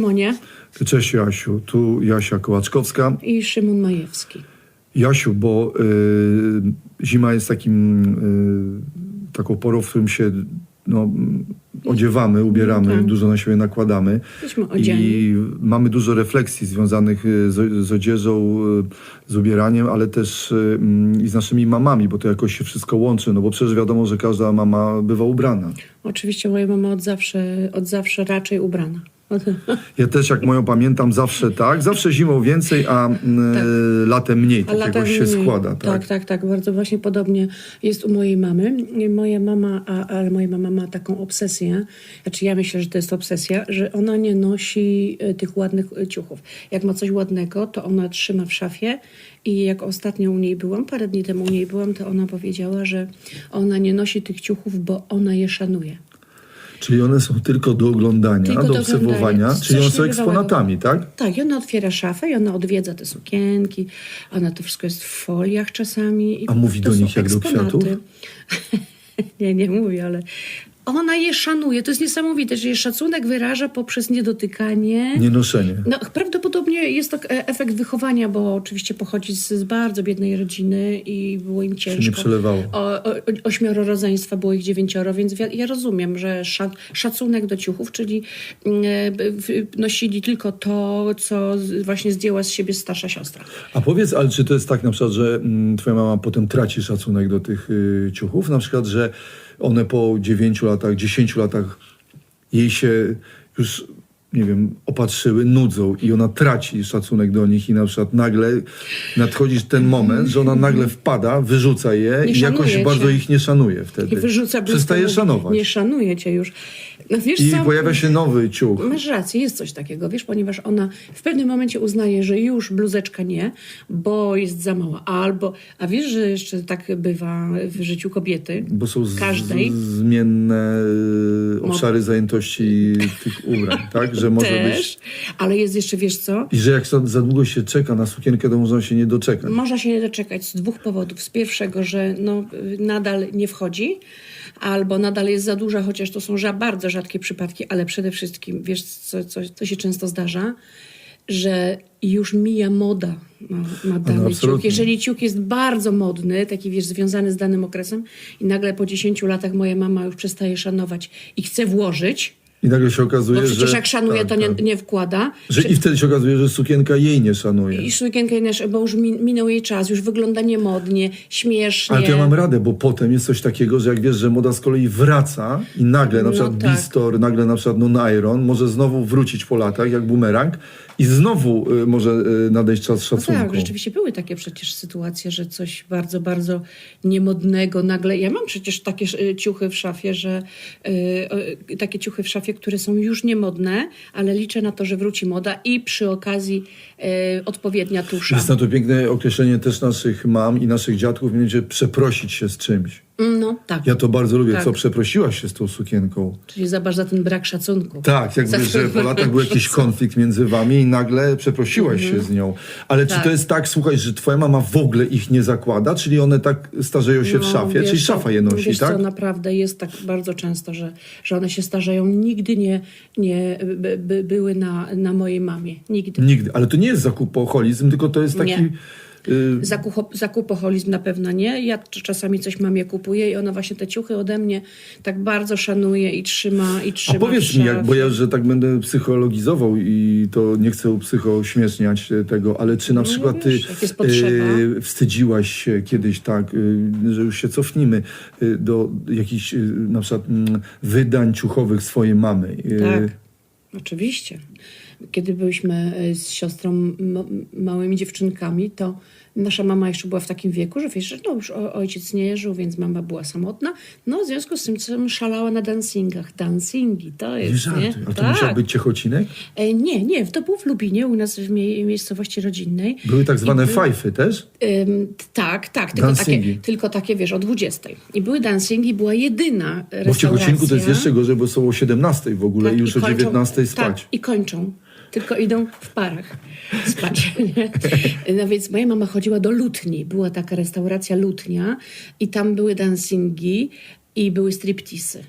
Szymonie Cześć Jasiu, tu Jasia Kołaczkowska. i Szymon Majewski. Jasiu, bo y, zima jest takim, y, taką porą, w którym się no, odziewamy, ubieramy, tak. dużo na siebie nakładamy. I mamy dużo refleksji związanych y, z, z odzieżą, y, z ubieraniem, ale też y, mm, i z naszymi mamami, bo to jakoś się wszystko łączy, no bo przecież wiadomo, że każda mama bywa ubrana. Oczywiście moja mama od zawsze, od zawsze raczej ubrana. Ja też jak moją pamiętam zawsze tak, zawsze zimą więcej, a mm, Tak. latem mniej, A tak jakoś się mniej. składa. Tak, Tak? tak, tak. Bardzo właśnie podobnie jest u mojej mamy. Moja mama, a, ale moja mama ma taką obsesję, znaczy ja myślę, że to jest obsesja, że ona nie nosi e, tych ładnych e, ciuchów. Jak ma coś ładnego, to ona trzyma w szafie i jak ostatnio u niej byłam, parę dni temu u niej byłam, to ona powiedziała, że ona nie nosi tych ciuchów, bo ona je szanuje. Czyli one są tylko do oglądania, Tylko do do obserwowania, oglądania. czyli one są eksponatami, tak? Tak, i ona otwiera szafę i ona odwiedza te sukienki, ona to wszystko jest w foliach czasami. I A mówi do nich jak do eksponaty. kwiatów? nie, nie mówi, ale ona je szanuje. To jest niesamowite, że jej szacunek wyraża poprzez niedotykanie. Nienoszenie. No, prawdopodobnie jest to e, efekt wychowania, bo oczywiście pochodzi z, z bardzo biednej rodziny i było im ciężko. nie przelewało. O, o, ośmioro rodzeństwa, było ich dziewięcioro, więc ja, ja rozumiem, że sza, szacunek do ciuchów, czyli w- nosili tylko to, co właśnie zdjęła z siebie starsza siostra. A powiedz, ale czy to jest tak na przykład, że mm, twoja mama potem traci szacunek do tych y, ciuchów? Na przykład, że one po 9 latach, 10 latach jej się już, nie wiem, opatrzyły, nudzą i ona traci szacunek do nich i na przykład nagle nadchodzi ten moment, że ona nagle wpada, wyrzuca je Nie i jakoś szanuje bardzo cię. ich nie szanuje wtedy. I wyrzuca Przestaje szanować. Nie szanuje cię już. No wiesz I co? pojawia się nowy ciuch. Masz rację, jest coś takiego, wiesz, ponieważ ona w pewnym momencie uznaje, że już bluzeczka nie, bo jest za mała. Albo, a wiesz, że jeszcze tak bywa w życiu kobiety, Bo są z, każdej. zmienne y, obszary zajętości tych ubrań, tak? Że może też, być. ale jest jeszcze, wiesz co, I że jak za, za długo się czeka na sukienkę, to można się nie doczekać. Można się nie doczekać z dwóch powodów. Z pierwszego, że no, nadal nie wchodzi, albo nadal jest za duża, chociaż to są bardzo rzadkie przypadki, ale przede wszystkim, wiesz, co, co, co się często zdarza? Że już mija moda na, na dany ciuch. No, absolutnie. Jeżeli ciuch jest bardzo modny, taki wiesz, związany z danym okresem i nagle po 10 latach moja mama już przestaje szanować i chce włożyć, I nagle się okazuje, bo przecież że... jak szanuje, tak, to nie, tak. nie wkłada. Że I wtedy się okazuje, że sukienka jej nie szanuje. I sukienkę nasz, bo już min- minął jej czas, już wygląda niemodnie, śmiesznie. Ale to ja mam radę, bo potem jest coś takiego, że jak wiesz, że moda z kolei wraca i nagle na No przykład tak. Bistor, nagle na przykład Non-Iron może znowu wrócić po latach jak bumerang i znowu y, może y, nadejść czas No szacunku. tak, rzeczywiście były takie przecież sytuacje, że coś bardzo, bardzo niemodnego nagle. Ja mam przecież takie y, ciuchy w szafie, że takie ciuchy w szafie, które są już niemodne, ale liczę na to, że wróci moda i przy okazji odpowiednia tusza. Jest na to piękne określenie też naszych mam i naszych dziadków, mianowicie przeprosić się z czymś. No tak. Ja to bardzo lubię. Tak. Co, przeprosiłaś się z tą sukienką? Czyli zobacz za ten brak szacunku. Tak, jakby, Za że po latach był jakiś konflikt między wami i nagle przeprosiłaś się z nią. Ale czy Tak. to jest tak, słuchaj, że twoja mama w ogóle ich nie zakłada, czyli one tak starzeją się w No, szafie, wiesz czyli szafa je nosi, wiesz tak? co, naprawdę jest tak bardzo często, że, że one się starzeją. Nigdy nie, nie by, by, były na, na mojej mamie. Nigdy. Nigdy. Ale to nie jest zakupoholizm, tylko to jest taki... Nie. Y, Zakucho, zakupoholizm na pewno nie. Ja czasami coś mamie kupuję i ona właśnie te ciuchy ode mnie tak bardzo szanuje i trzyma i A trzyma powiedz w mi, jak, bo ja, że tak będę psychologizował i to nie chcę psychośmieszniać e, tego, ale czy na przykład ty No wiesz, jak jest potrzeba. e, wstydziłaś się kiedyś tak, e, że już się cofnijmy e, do jakichś e, na przykład mm, wydań ciuchowych swojej mamy. E, Tak, oczywiście. Kiedy byliśmy e, z siostrą małymi dziewczynkami, to nasza mama jeszcze była w takim wieku, że wiesz, że no już o- ojciec nie żył, więc mama była samotna. No w związku z tym co szalała na dancingach. Dancingi, to Nie jest, nie? A to musiał być Ciechocinek? E, Nie, nie, to było w Lubinie, u nas w mie- miejscowości rodzinnej. Były tak zwane I fajfy też? Ym, tak, tak, tylko Dancingi. takie, tylko takie, wiesz, o 20. I były dancingi, była jedyna restauracja. Bo w Ciechocinku to jest jeszcze gorzej, bo są o 17 w ogóle Tak, i już o kończą- 19 spać. Tak, i kończą. Tylko idą w parach spać. Nie? No więc moja mama chodziła do Lutni. Była taka restauracja Lutnia i tam były dancingi i były striptisy.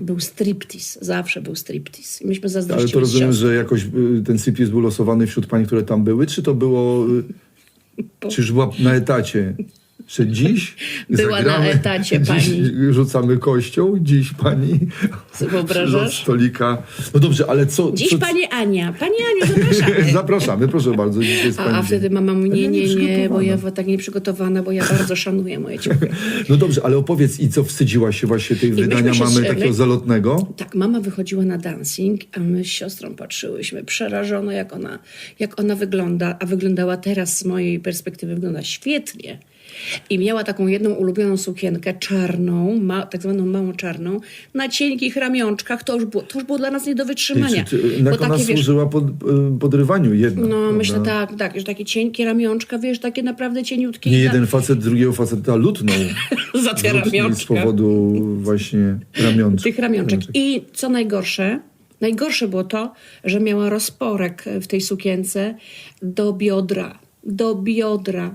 był striptease, zawsze był striptease. I myśmy Ale zazdrościły to rozumiem, że jakoś y, ten sypis był losowany wśród pań, które tam były, czy to było... y, Czy już była na etacie? Że dziś Była na etacie dziś pani. rzucamy kością, dziś pani z stolika. No dobrze, ale co... Dziś co, pani Ania. Pani Aniu, zapraszamy. Zapraszamy, proszę bardzo. Dziś jest A, pani a wtedy mama mówi, nie, nie, nie, bo ja tak nieprzygotowana, bo ja bardzo szanuję moje ciuchy. No dobrze, ale opowiedz i co wstydziłaś się właśnie tej myśmy wydania mamy takiego zalotnego? Tak, mama wychodziła na dancing, a my z siostrą patrzyłyśmy przerażone, jak ona, jak ona wygląda, a wyglądała teraz z mojej perspektywy, wygląda świetnie. I miała taką jedną ulubioną sukienkę czarną, ma, tak zwaną małą czarną, na cienkich ramionczkach. To już było, to już było dla nas nie do wytrzymania. Czy, czy, jak Bo ona takie, wiesz, służyła pod, y, podrywaniu jednak, No, prawda? myślę tak, tak, że takie cienkie ramionczka, wiesz, takie naprawdę cieniutkie. Nie jeden facet drugiego faceta lutnął. za, te Lutnął z ramionczka. powodu właśnie ramionczek. Tych ramionczek. I co najgorsze, najgorsze było to, że miała rozporek w tej sukience do biodra. Do biodra.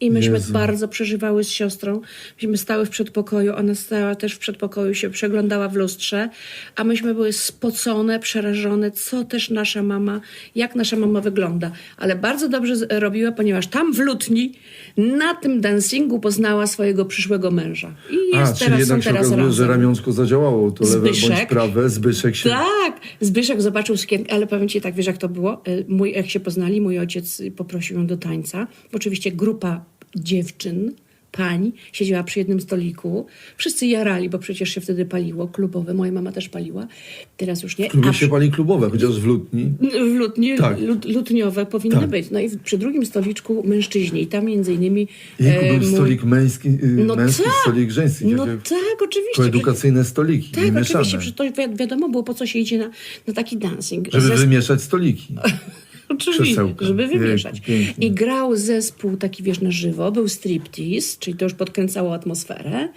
I myśmy Jezu. bardzo przeżywały z siostrą. Myśmy stały w przedpokoju, ona stała też w przedpokoju, się przeglądała w lustrze, a myśmy były spocone, przerażone, co też nasza mama, jak nasza mama wygląda. Ale bardzo dobrze robiła, ponieważ tam w Lutni, na tym dancingu poznała swojego przyszłego męża. I A, jest czyli teraz, są jednak się teraz okazuje, że ramionczko zadziałało, to lewe bądź Zbyszek? prawe, Zbyszek się... Tak, Zbyszek zobaczył sukienkę, ale powiem ci tak, wiesz jak to było? Y, Mój, jak się poznali, mój ojciec poprosił ją do tańca. Oczywiście grupa dziewczyn, pań siedziała przy jednym stoliku. Wszyscy jarali, bo przecież się wtedy paliło, klubowe. Moja mama też paliła, teraz już nie. Lubię A się pali klubowe, chociaż w lutni. w lutnie, Tak. lut, lutniowe powinny Tak. być. No i w- przy drugim stoliczku mężczyźni. I tam między innymi... Jejku, e, był stolik męski, y, No męski, tak. stolik żeński. No tak, oczywiście. Koedukacyjne stoliki, Tak, niemieszane. oczywiście, to wi- wiadomo było, po co się idzie na, na taki dancing. Żeby wymieszać stoliki. Oczywiście, żeby wymieszać. I grał zespół taki, wiesz, na żywo, był striptease, czyli to już podkręcało atmosferę.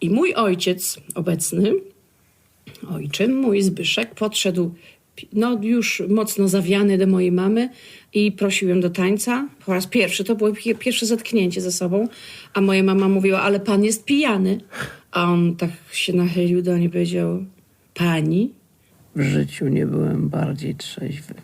I mój ojciec obecny, ojczym, mój Zbyszek, podszedł, no już mocno zawiany do mojej mamy i prosił ją do tańca. Po raz pierwszy, to było pie- pierwsze zetknięcie ze sobą, a moja mama mówiła, ale pan jest pijany. A on tak się nachylił do niej i powiedział, pani? W życiu nie byłem bardziej trzeźwy.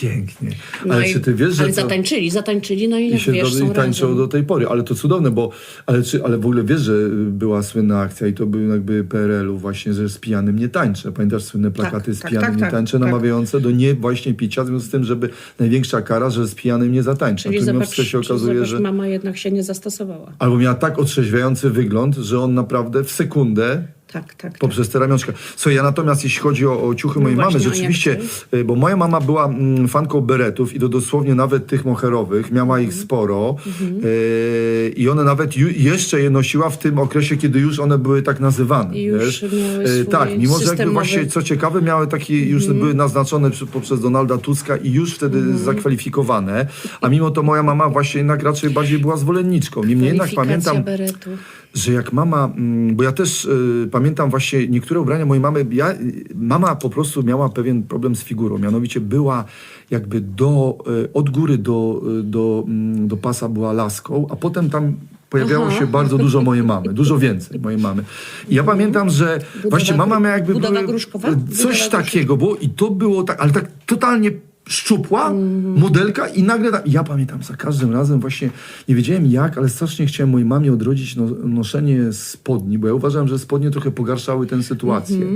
Pięknie. No ale i- czy ty wiesz, że ale to... zatańczyli, zatańczyli, no i, I jak się wiesz, do, i tańczą razem. do tej pory, ale to cudowne, bo ale, czy, ale w ogóle wiesz, że była słynna akcja i to był jakby PRL-u właśnie, że z pijanym nie tańczę. Pamiętasz słynne plakaty z tak, pijanym tak, nie tak, tańczę, tak. namawiające do nie właśnie picia, w związku z tym, żeby największa kara, że z pijanym nie zatańczę. Czyli zobacz, się okazuje, zobacz że... mama jednak się nie zastosowała. Albo miała tak otrzeźwiający wygląd, że on naprawdę w sekundę Tak, tak, tak. poprzez te ramionczka. Co ja natomiast, jeśli chodzi o, o ciuchy No mojej mamy, rzeczywiście, y, bo moja mama była mm, fanką beretów i to dosłownie nawet tych moherowych, miała ich Mhm. sporo y, i one nawet ju, jeszcze je nosiła w tym okresie, kiedy już one były tak nazywane. I już wiesz? miały Y, swój Tak, mimo że jakby systemowy- Mhm. właśnie, co ciekawe, miały takie, już były naznaczone przy, poprzez Donalda Tuska i już wtedy Mhm. zakwalifikowane, a mimo to moja mama właśnie jednak raczej bardziej była zwolenniczką. Niemniej jednak Kwalifikacja pamiętam beretu. Że jak mama, mm, bo ja też y, pamiętam właśnie niektóre ubrania mojej mamy, ja, y, mama po prostu miała pewien problem z figurą, mianowicie była jakby do, y, od góry do, y, do, mm, do pasa była laską, a potem tam pojawiało Aha. się bardzo dużo mojej mamy, dużo więcej mojej mamy. I ja pamiętam, że właśnie mama miała jakby budowa gruszkowa? y, Budowa coś gruszkowa. takiego było i to było tak, ale tak totalnie szczupła modelka i nagle, ta- ja pamiętam za każdym razem właśnie, nie wiedziałem jak, ale strasznie chciałem mojej mamie odrodzić no, noszenie spodni, bo ja uważałem, że spodnie trochę pogarszały tę sytuację.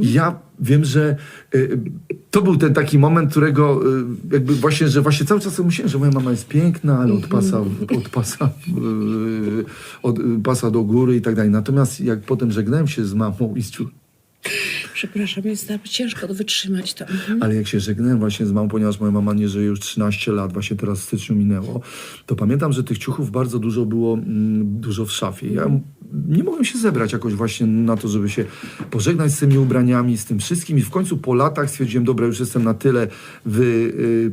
I ja wiem, że y, to był ten taki moment, którego y, jakby właśnie, że właśnie cały czas myślałem, że moja mama jest piękna, ale od pasa, od pasa, y, od y, pasa do góry i tak dalej. Natomiast jak potem żegnałem się z mamą i z Przepraszam, jest tak ciężko wytrzymać to. Mhm. Ale jak się żegnałem właśnie z mamą, ponieważ moja mama nie żyje już 13 lat, właśnie teraz w styczniu minęło, to pamiętam, że tych ciuchów bardzo dużo było, mm, dużo w szafie. Ja nie mogłem się zebrać jakoś właśnie na to, żeby się pożegnać z tymi ubraniami, z tym wszystkim. I w końcu po latach stwierdziłem, dobra, już jestem na tyle wy, y,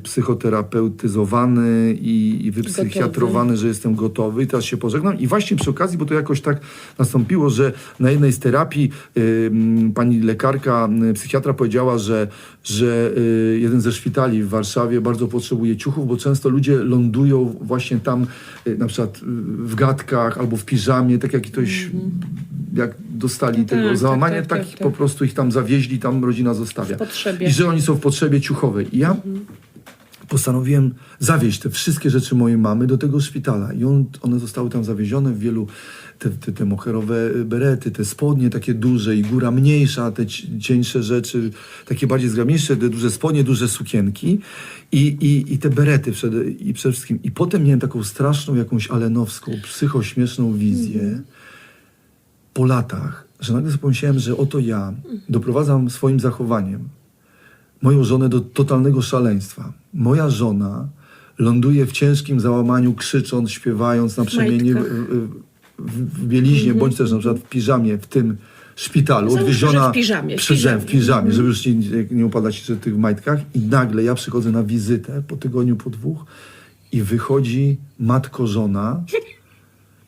i, i wypsychiatrowany, że jestem gotowy i teraz się pożegnam. I właśnie przy okazji, bo to jakoś tak nastąpiło, że na jednej z terapii y, mm, pani lekarz lekarka, y, psychiatra powiedziała, że, że y, jeden ze szpitali w Warszawie bardzo potrzebuje ciuchów, bo często ludzie lądują właśnie tam, y, na przykład w gadkach albo w piżamie, tak jak ktoś, jak dostali tego tak, załamanie, tak, tak, takich tak, po tak. prostu ich tam zawieźli, tam rodzina zostawia. I że oni są w potrzebie ciuchowej. I ja postanowiłem zawieźć te wszystkie rzeczy mojej mamy do tego szpitala. I on, one zostały tam zawiezione w wielu, te, te, te moherowe berety, te spodnie takie duże i góra mniejsza, te ci- cieńsze rzeczy, takie bardziej zgrabniejsze, te duże spodnie, duże sukienki i, i, i te berety przede, i przede wszystkim. I potem miałem taką straszną jakąś alenowską, psychośmieszną wizję po latach, że nagle pomyślałem, że oto ja doprowadzam swoim zachowaniem moją żonę do totalnego szaleństwa. Moja żona ląduje w ciężkim załamaniu, krzycząc, śpiewając na przemienie w, w, w bieliźnie, bądź też na przykład w piżamie w tym szpitalu. Załóżmy, odwieziona w piżamie, w piżamie. w piżamie, żeby już nie, nie upadać w tych majtkach. I nagle ja przychodzę na wizytę po tygodniu, po dwóch i wychodzi matko-żona,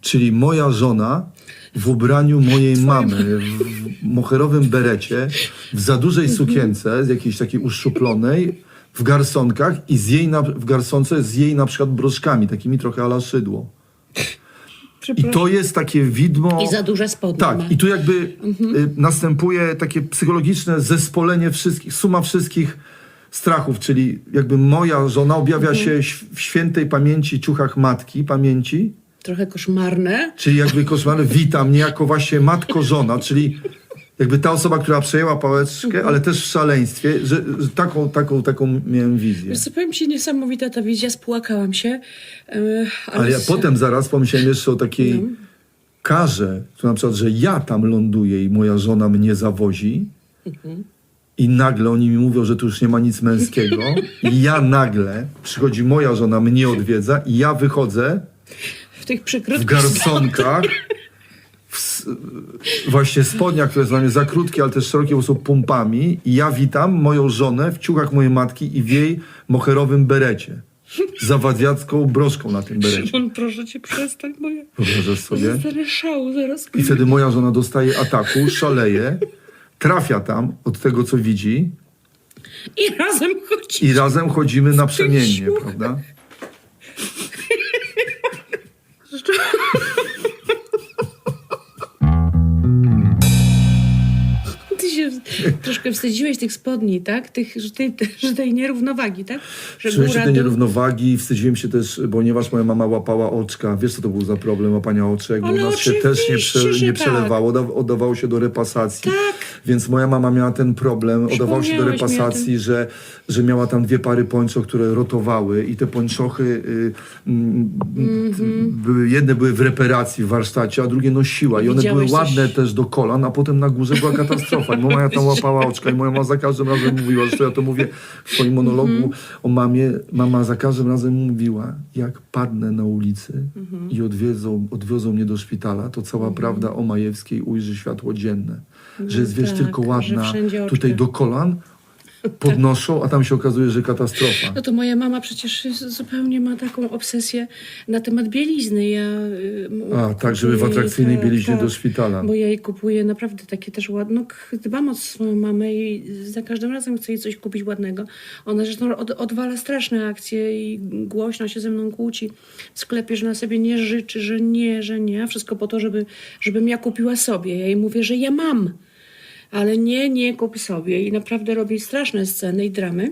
czyli moja żona w ubraniu mojej mamy, w, w moherowym berecie, w za dużej sukience, z jakiejś takiej uszczuplonej, w garsonkach i z jej na, w garsonce z jej na przykład broszkami, takimi trochę ala szydło. I to jest takie widmo... I za duże spodnie Tak, ma. i tu jakby y, następuje takie psychologiczne zespolenie wszystkich, suma wszystkich strachów, czyli jakby moja żona objawia się ś- w świętej pamięci ciuchach matki, pamięci, Trochę koszmarne. czyli jakby koszmar wita mnie jako właśnie matko-żona, czyli jakby ta osoba, która przejęła pałeczkę, ale też w szaleństwie, że, że taką, taką, taką miałem wizję. Wiesz co, powiem ci, niesamowita ta wizja, spłakałam się. Yy, Ale ja s- potem zaraz pomyślałem jeszcze o takiej karze, to na przykład, że ja tam ląduję i moja żona mnie zawozi i nagle oni mi mówią, że tu już nie ma nic męskiego i ja nagle, przychodzi moja żona, mnie odwiedza i ja wychodzę W tych w garsonkach, w s- właśnie spodniach, które są dla mnie za krótkie, ale też szerokie, bo są pompami i ja witam moją żonę w ciuchach mojej matki i w jej moherowym berecie. Zawadiacką broszką na tym berecie. Szymon, proszę cię, przestań, bo ja Wyobrażasz sobie? zostanę szału zaraz. I wtedy moja żona dostaje ataku, szaleje, trafia tam od tego, co widzi I razem chodzi. i razem chodzimy na przemiennie, prawda? Troszkę wstydziłeś tych spodni, tak? Tych, że, tej, tej nierównowagi, tak? Że Czułem się tej nierównowagi, wstydziłem się też, ponieważ moja mama łapała oczka. Wiesz, co to był za problem łapania oczek? Bo u nas się też nie, prze, nie tak. przelewało, odda- oddawało się do repasacji. Tak. Więc moja mama miała ten problem, oddawało się do repasacji, że, że miała tam dwie pary pończoch, które rotowały i te pończochy y, mm, Mhm. były, jedne były w reparacji w warsztacie, a drugie nosiła i one były Widziałeś coś- ładne też do kolan, a potem na górze była katastrofa. I moja tam łapała oczka i moja mama za każdym razem mówiła, zresztą ja to mówię w swoim monologu Mhm. o mamie, mama za każdym razem mówiła, jak padnę na ulicy Mhm. i odwiedzą, odwiozą mnie do szpitala, to cała prawda o Majewskiej ujrzy światło dzienne. Że jest, wiesz, tak, tylko ładna, tutaj do kolan, podnoszą, a tam się okazuje, że katastrofa. No to moja mama przecież zupełnie ma taką obsesję na temat bielizny. Ja, y, A, tak, żeby w atrakcyjnej tak, bieliźnie tak. do szpitala. Bo ja jej kupuję naprawdę takie też ładne. No, dbam o swoją mamę i za każdym razem chcę jej coś kupić ładnego. Ona zresztą od, odwala straszne akcje i głośno się ze mną kłóci w sklepie, że na sobie nie życzy, że nie, że nie. Wszystko po to, żeby, żebym ja kupiła sobie. Ja jej mówię, że ja mam. Ale nie, nie kup sobie. I naprawdę robi straszne sceny i dramy.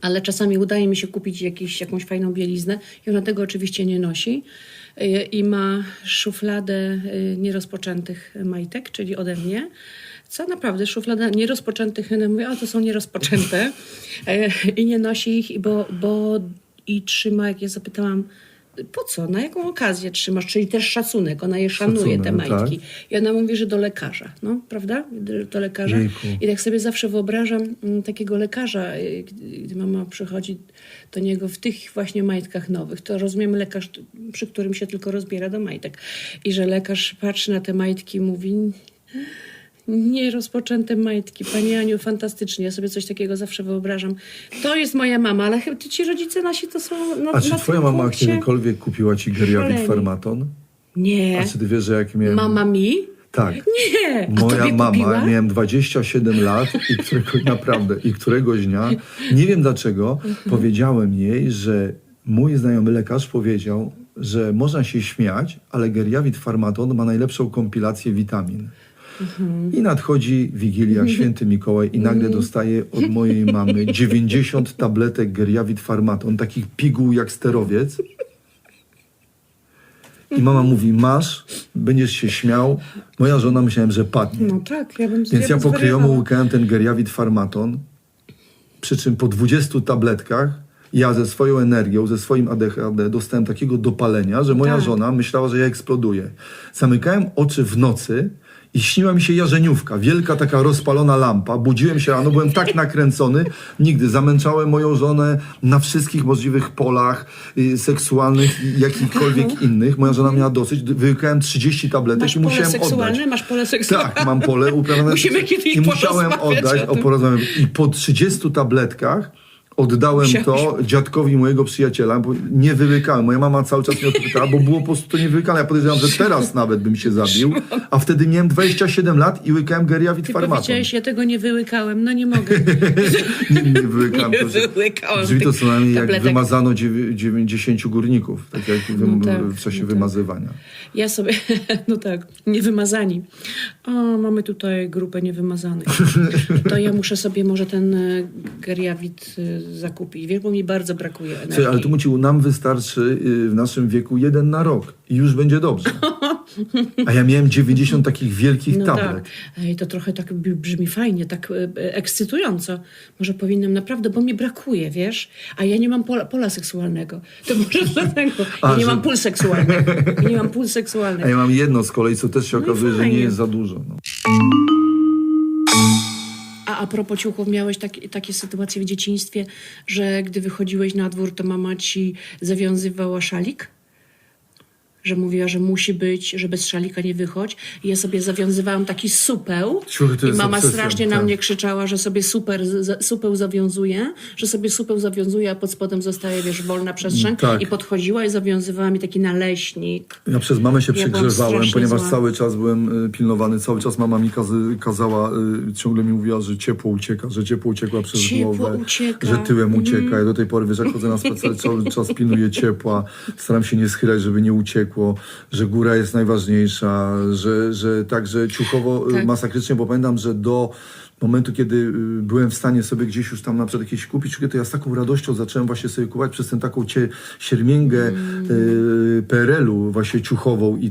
Ale czasami udaje mi się kupić jakiś, jakąś fajną bieliznę i ona tego oczywiście nie nosi. I ma szufladę y, nierozpoczętych majtek, czyli ode mnie. Co naprawdę, szuflada nierozpoczętych, ja mówię, o to są nierozpoczęte. Y, I nie nosi ich, bo, bo i trzyma, jak ja zapytałam, po co, na jaką okazję trzymasz, czyli też szacunek, ona je szanuje, Szacunek, te majtki. tak. I ona mówi, że do lekarza, no, prawda? Do- lekarza. Jejku. I tak sobie zawsze wyobrażam mm, takiego lekarza, y, gdy mama przychodzi do niego w tych właśnie majtkach nowych. To rozumiem lekarz, przy którym się tylko rozbiera do majtek. I że lekarz patrzy na te majtki i mówi... Nierozpoczęte majtki. Pani Aniu, fantastycznie. Ja sobie coś takiego zawsze wyobrażam. To jest moja mama, ale chyba ci rodzice nasi to są na, A czy na twoja tym mama punkcie- kiedykolwiek kupiła ci szaleni. Farmaton? Nie. A czy ty wiesz, że jak miałem... Mama mi? Tak. Nie! A Moja tobie mama, kupiła? miałem 27 lat i którego, naprawdę, i któregoś dnia, nie wiem dlaczego, Mhm. powiedziałem jej, że mój znajomy lekarz powiedział, że można się śmiać, ale geriawit farmaton ma najlepszą kompilację witamin. Mhm. I nadchodzi Wigilia, Święty Mikołaj i nagle dostaję od mojej mamy 90 tabletek geriawit farmaton, takich piguł jak sterowiec. I mama mówi, masz, będziesz się śmiał. Moja żona myślałem, że padnie. No tak, ja bym Więc ja pokryjomu łykałem ten geriawit farmaton, przy czym po 20 tabletkach ja ze swoją energią, ze swoim ADHD dostałem takiego dopalenia, że moja Tak. żona myślała, że ja eksploduję. Zamykałem oczy w nocy i śniła mi się jarzeniówka, wielka taka rozpalona lampa. Budziłem się rano, byłem tak nakręcony, nigdy. Zamęczałem moją żonę na wszystkich możliwych polach y, seksualnych i jakichkolwiek innych. Moja żona miała dosyć. Wyłykałem 30 tabletek Masz i pole musiałem seksualne? oddać. Masz pole seksualne? Tak, mam pole uprawione. Musimy kiedyś I musiałem oddać, o porozmawiam. I po 30 tabletkach oddałem to dziadkowi mojego przyjaciela, bo nie wyłykałem. Moja mama cały czas mnie o to pytała, bo było po prostu to nie wyłykane. Ja podejrzewam, że teraz nawet bym się zabił, a wtedy miałem 27 lat i łykałem geriawit Ty farmaton. powiedziałeś, ja tego nie wyłykałem, no nie mogę. Nie, nie wyłykałem. Nie to, że- wyłykałam Brzmi to co najmniej jak tabletek. wymazano dziewię- 90 górników, tak jak w, No tak, w czasie no tak. wymazywania. Ja sobie, no tak, niewymazani. O, mamy tutaj grupę niewymazanych. To ja muszę sobie może ten e, geriawit e, zakupić, mi bardzo brakuje energii. Słuchaj, ale tu mówił, nam wystarczy y, w naszym wieku jeden na rok i już będzie dobrze. A ja miałem 90 takich wielkich No tablet. tak. Ej, to trochę tak brzmi fajnie, tak e, e, ekscytująco. Może powinnam naprawdę, bo mi brakuje, wiesz? A ja nie mam pola, pola seksualnego. To może dlatego. A, Ja nie że- mam pól seksualnego. Ja nie mam pól A seksualnego. ja mam jedno z kolei, co też się No okazuje, że nie jest za dużo. No. A propos ciuchów, miałeś takie, takie sytuacje w dzieciństwie, że gdy wychodziłeś na dwór, to mama ci zawiązywała szalik? Że mówiła, że musi być, że bez szalika nie wychodź. I ja sobie zawiązywałam taki supeł. I mama obsesja, strasznie na tak. mnie krzyczała, że sobie super, z- supeł zawiązuje, że sobie supeł zawiązuje, a pod spodem zostaje, wiesz, wolna przestrzeń. Tak. I podchodziła i zawiązywała mi taki naleśnik. Ja przez mamę się Ja przegrzewałem, ponieważ zła. cały czas byłem y, pilnowany. Cały czas mama mi kazy, kazała, y, ciągle mi mówiła, że ciepło ucieka, że ciepło uciekła przez Ciepło głowę, ucieka. że tyłem ucieka. Ja do tej pory, wiesz, jak chodzę na spacer, cały czas pilnuję ciepła. Staram się nie schylać, żeby nie że góra jest najważniejsza, że, że także ciuchowo y, Tak. masakrycznie, bo pamiętam, że do momentu, kiedy y, byłem w stanie sobie gdzieś już tam na przykład jakieś kupić, to ja z taką radością zacząłem właśnie sobie kupować przez tę taką cie, siermięgę y, PRL-u właśnie ciuchową i y,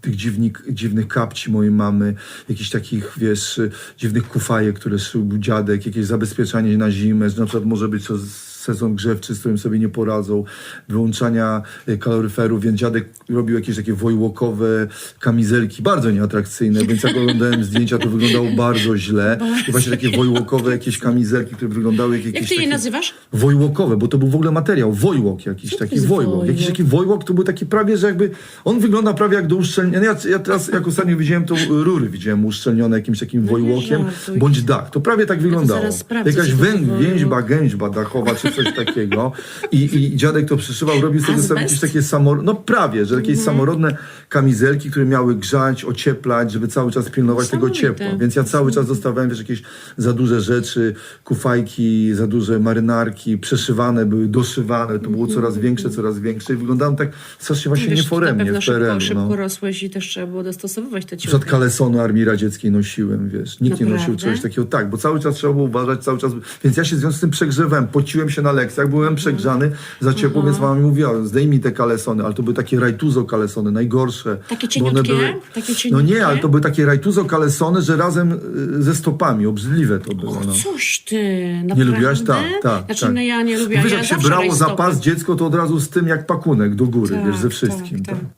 tych dziwnik, dziwnych kapci mojej mamy, jakichś takich, wiesz, dziwnych kufajek, które szył dziadek, jakieś zabezpieczanie na zimę, że na przykład może być to z- sezon grzewczy, z którym sobie nie poradzą, wyłączania y, kaloryferów, więc dziadek robił jakieś takie wojłokowe kamizelki, bardzo nieatrakcyjne, więc jak oglądałem zdjęcia, to wyglądało bardzo źle. I właśnie takie wojłokowe jakieś kamizelki, które wyglądały jak jakieś Jak ty je takie... nazywasz? Wojłokowe, bo to był w ogóle materiał, wojłok jakiś, taki wojłok. wojłok? Jakiś taki wojłok to był taki prawie, że jakby, on wygląda prawie jak do uszczelnienia. Ja, ja teraz, jak ostatnio widziałem, to rury widziałem uszczelnione jakimś takim wojłokiem, żartuj. bądź dach. To prawie tak wyglądało. Jakaś wę, więźba, gęźba dachowa, czy coś takiego. I, I dziadek to przyszywał, robił sobie, jakieś takie samor... no prawie, że Mhm. jakieś samorodne kamizelki, które miały grzać, ocieplać, żeby cały czas pilnować tego Niesamowite. ciepła. Więc ja cały czas dostawałem, wiesz, jakieś za duże rzeczy, kufajki, za duże marynarki, przeszywane były, doszywane, to było coraz większe, coraz większe i wyglądałem tak strasznie właśnie Wiesz, na nieforemnie pewno w szybko, PRL-u. szybko No. rosłeś i też trzeba było dostosowywać te ciuchy. Przed kalesonu Armii Radzieckiej nosiłem, wiesz. Nikt nie nosił Naprawdę? czegoś takiego. Tak, bo cały czas trzeba było uważać, cały czas... Więc ja się w związku z tym przegrzewałem, pociłem się na lekcjach, byłem przegrzany za ciepło, więc mama mi mówiła, zdejmij te kalesony, ale to były takie rajtuzo kalesony, najgorsze. Takie cieniutkie? Takie No cieniutkie? nie, ale to były takie rajtuzo kalesony, że razem y, ze stopami, obrzydliwe to było. O, No. coś ty, naprawdę? Nie lubiłaś? Tak, tak. Znaczy, tak. no ja nie lubiłam, Wiesz, ja jak się brało za pas dziecko, to od razu z tym jak pakunek do góry, Tak, wiesz, ze wszystkim. Tak, Tak, tak.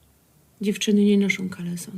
Dziewczyny nie noszą kaleson.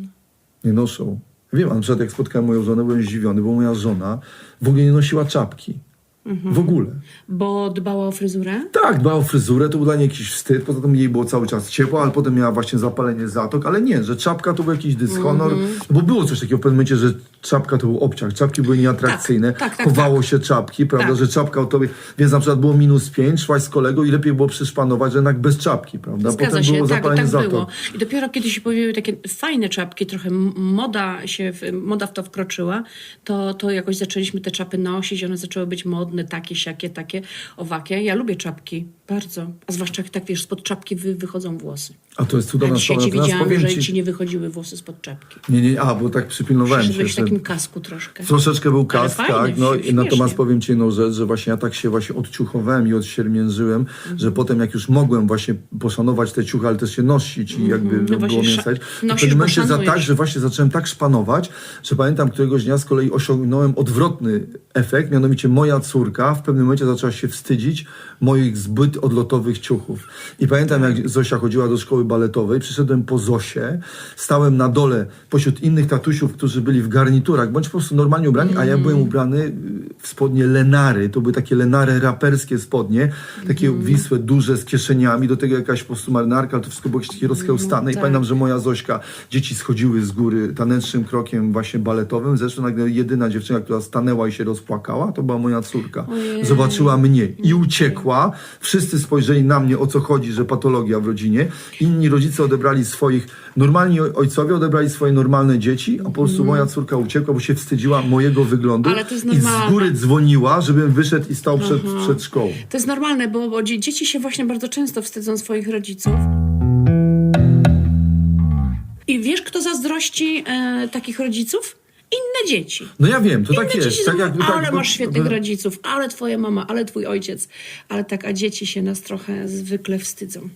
Nie noszą. Wiem, a na przykład jak spotkałem moją żonę, byłem zdziwiony, bo moja żona w ogóle nie nosiła czapki. Mhm. W ogóle. Bo dbała o fryzurę? Tak, dbała o fryzurę, to był dla niej jakiś wstyd, poza tym jej było cały czas ciepło, ale potem miała właśnie zapalenie zatok, ale nie, że czapka to był jakiś dyshonor, Mhm. bo było coś takiego w pewnym momencie, że czapka to był obciach, czapki były nieatrakcyjne, Tak, tak, tak, chowało tak. się czapki, prawda, Tak. że czapka o tobie, więc na przykład było minus 5, szłaś z kolegą i lepiej było przyszpanować, że jednak bez czapki, prawda, Zgadza potem się, było tak, zapalenie tak za było. to. I dopiero kiedy się pojawiły takie fajne czapki, trochę moda się, w- moda w to wkroczyła, to, to jakoś zaczęliśmy te czapy nosić, one zaczęły być modne, takie, siakie, takie, owakie. Ja lubię czapki, bardzo. A zwłaszcza jak tak, wiesz, spod czapki wy, wychodzą włosy. A to jest cudowna sprawa, ci natomiast widziałam, że ci, nie wychodziły włosy spod czapki. nie, nie, a, bo tak przypilnowałem się, że takim kasku troszkę. Troszeczkę był kask, fajnie, tak. No, śmiesznie. natomiast powiem ci jedną rzecz, że właśnie ja tak się właśnie odciuchowałem i odsiermiężyłem, Mhm. że potem jak już mogłem właśnie poszanować te ciuchy, ale też się nosić i jakby No było właśnie, mnie stać, w pewnym momencie za tak, że właśnie zacząłem tak szpanować, że pamiętam któregoś dnia z kolei osiągnąłem odwrotny efekt, mianowicie moja córka w pewnym momencie zaczęła się wstydzić moich zbyt odlotowych ciuchów. I pamiętam jak Zosia chodziła do szkoły baletowej, przyszedłem po Zosię, stałem na dole pośród innych tatusiów, którzy byli w garniturach, bądź po prostu normalnie ubrani, a ja byłem ubrany y, w spodnie Lenary. To były takie Lenary raperskie spodnie, takie wisłe, duże, z kieszeniami, do tego jakaś po prostu marynarka, ale to wszystko było jakieś takie rozchełstane. I tak. pamiętam, że moja Zośka, dzieci schodziły z góry tanecznym krokiem właśnie baletowym. Zresztą nagle jedyna dziewczyna, która stanęła i się rozpłakała, to była moja córka. Ojej. Zobaczyła mnie i uciekła. Wszyscy spojrzeli na mnie, o co chodzi, że patologia w rodzinie. Inni rodzice odebrali swoich, normalni oj- ojcowie odebrali swoje normalne dzieci, a po prostu moja córka uciekła, bo się wstydziła mojego wyglądu Ale to jest i z góry dzwoniła, żebym wyszedł i stał przed, przed szkołą. To jest normalne, bo, bo dzie- dzieci się właśnie bardzo często wstydzą swoich rodziców. I wiesz, kto zazdrości e, takich rodziców? Inne dzieci. No ja wiem, to Inne tak jest. Tak jakby, tak, ale bo- masz świetnych rodziców, ale twoja mama, ale twój ojciec. Ale tak, a dzieci się nas trochę zwykle wstydzą.